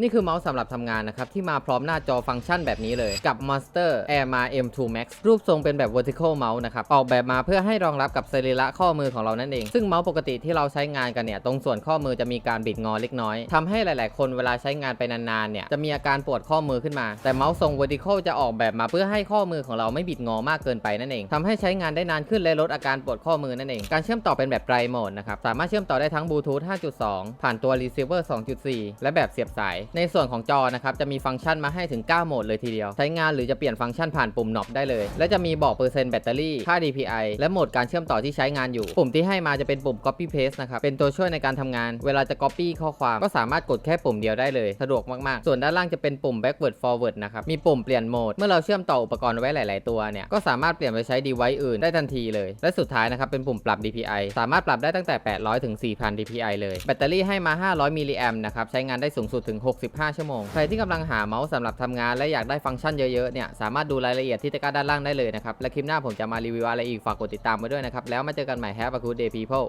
นี่คือเมาส์สำหรับทำงานนะครับ ที่มาพร้อมหน้าจอฟังก์ชันแบบนี้เลย กับ Monster Air Ma M2 Max รูปทรงเป็นแบบ vertical mouse นะครับ ออกแบบมาเพื่อให้รองรับกับสรีระข้อมือของเรานั่นเอง ซึ่งเมาส์ปกติที่เราใช้งานกันเนี่ย ตรงส่วนข้อมือจะมีการบิดงอเล็กน้อยทำให้หลาย ๆ คนเวลาใช้งานไปนาน ๆ เนี่ย จะมีอาการปวดข้อมือขึ้นมา แต่เมาส์ทรง vertical จะออกแบบมาเพื่อให้ข้อมือของเราไม่บิดงอมากเกินไปนั่นเองทำให้ใช้งานได้นานขึ้นและลดอาการปวดข้อมือนั่นเอง การเชื่อมต่อเป็นแบบไรโหมดนะครับ สามารถเชื่อมต่อได้ทั้งบลูทูธ 5.2 ผ่านตัว receiver 2.4 และแบบเสียบสายในส่วนของจอนะครับจะมีฟังก์ชันมาให้ถึง 9 โหมดเลยทีเดียว ใช้งานหรือจะเปลี่ยนฟังก์ชันผ่านปุ่มน็อบได้เลย และจะมีบอกเปอร์เซ็นต์แบตเตอรี่ค่า DPI และโหมดการเชื่อมต่อที่ใช้งานอยู่ ปุ่มที่ให้มาจะเป็นปุ่ม copy paste นะครับเป็นตัวช่วยในการทำงาน เวลาจะ copy ข้อความก็สามารถกดแค่ปุ่มเดียวได้เลยสะดวกมากๆ ส่วนด้านล่างจะเป็นปุ่ม backward forward นะครับมีปุ่มเปลี่ยนโหมดเมื่อเราเชื่อมต่ออุปกรณ์ไว้หลาย ๆ ตัวเนี่ยก็สามารถเปลี่ยนไปใช้ device อื่นได้ทันทีเลย และสุดท้ายนะครับเป็นปุ่มปรับ DPI สามารถปรับได้ตั้งแต่ 800 ถึง 4,000 DPI เลยแบตเตอรี่ให้มา 500มิลลิแอมนะครับใช้งานได้สูงสุดถึง65 ชั่วโมง ใครที่กำลังหาเมาส์สำหรับทำงานและอยากได้ฟังก์ชันเยอะๆ เนี่ยสามารถดูรายละเอียดที่ตะกร้าด้านล่างได้เลยนะครับ และคลิปหน้าผมจะมารีวิวอะไรอีกฝากกดติดตามไว้ด้วยนะครับ แล้วมาเจอกันใหม่ Have a good day people